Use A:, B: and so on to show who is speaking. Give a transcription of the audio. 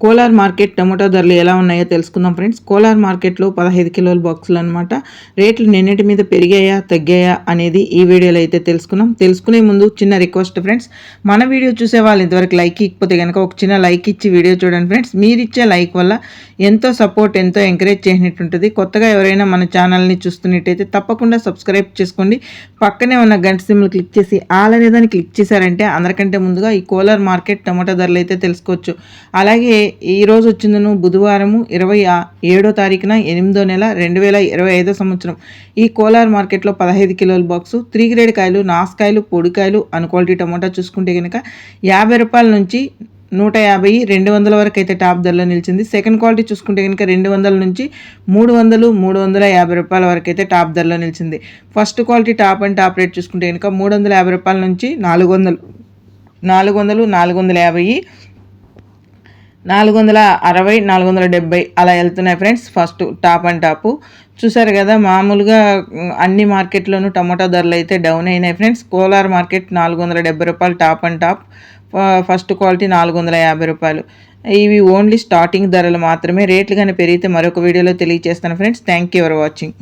A: Kolar market tomato ధరలు ఎలా ఉన్నాయో తెలుసుకుందాం ఫ్రెండ్స్. కోలార్ మార్కెట్లో పదహైదు కిలోల బాక్సులు అనమాట రేట్లు నిన్నటి మీద పెరిగాయా తగ్గాయా అనేది ఈ వీడియోలో అయితే తెలుసుకున్నాం తెలుసుకునే ముందు చిన్న రిక్వెస్ట్ ఫ్రెండ్స్. మన వీడియో చూసే వాళ్ళు ఇంతవరకు లైక్ ఇకపోతే కనుక ఒక చిన్న లైక్ ఇచ్చి వీడియో చూడండి ఫ్రెండ్స్. మీరు ఇచ్చే లైక్ వల్ల ఎంతో సపోర్ట్ ఎంతో ఎంకరేజ్ చేసినట్టు ఉంటుంది. కొత్తగా ఎవరైనా మన ఛానల్ని చూస్తున్నట్టయితే తప్పకుండా సబ్స్క్రైబ్ చేసుకోండి. పక్కనే ఉన్న గంట సిమ్లు క్లిక్ చేసి ఆల్ అనేదాన్ని క్లిక్ చేశారంటే అందరికంటే ముందుగా ఈ కోలార్ మార్కెట్ టమోటా ధరలు అయితే తెలుసుకోవచ్చు. అలాగే ఈరోజు వచ్చిందను బుధవారము ఇరవై ఏడో తారీఖున ఎనిమిదో నెల రెండు వేల ఇరవై ఐదో సంవత్సరం. ఈ కోలార్ మార్కెట్లో పదహైదు కిలోల బాక్సు త్రీ గ్రేడ్ కాయలు నాసుకాయలు పొడికాయలు అన్ క్వాలిటీ టమోటా చూసుకుంటే కనుక యాభై రూపాయల నుంచి నూట యాభై రెండు వందల వరకు అయితే టాప్ ధరలో నిలిచింది. సెకండ్ క్వాలిటీ చూసుకుంటే కనుక రెండు వందల నుంచి మూడు వందలు మూడు వందల యాభై రూపాయల వరకు అయితే టాప్ ధరలో నిలిచింది. First quality top and top rate చూసుకుంటే కనుక మూడు వందల యాభై రూపాయల నుంచి నాలుగు వందలు నాలుగు వందలు నాలుగు వందల యాభై నాలుగు వందల అరవై నాలుగు వందల డెబ్బై అలా వెళ్తున్నాయి friends. First top and top. చూసారు కదా మామూలుగా అన్ని మార్కెట్లోనూ టమాటా ధరలు అయితే డౌన్ అయినాయి ఫ్రెండ్స్. కోలార్ మార్కెట్ నాలుగు వందల డెబ్బై రూపాయలు top and top. First quality నాలుగు వందల యాభై రూపాయలు. ఇవి ఓన్లీ స్టార్టింగ్ ధరలు మాత్రమే. రేట్లు కానీ పెరిగితే మరొక వీడియోలో తెలియజేస్తాను friends. Thank you for watching.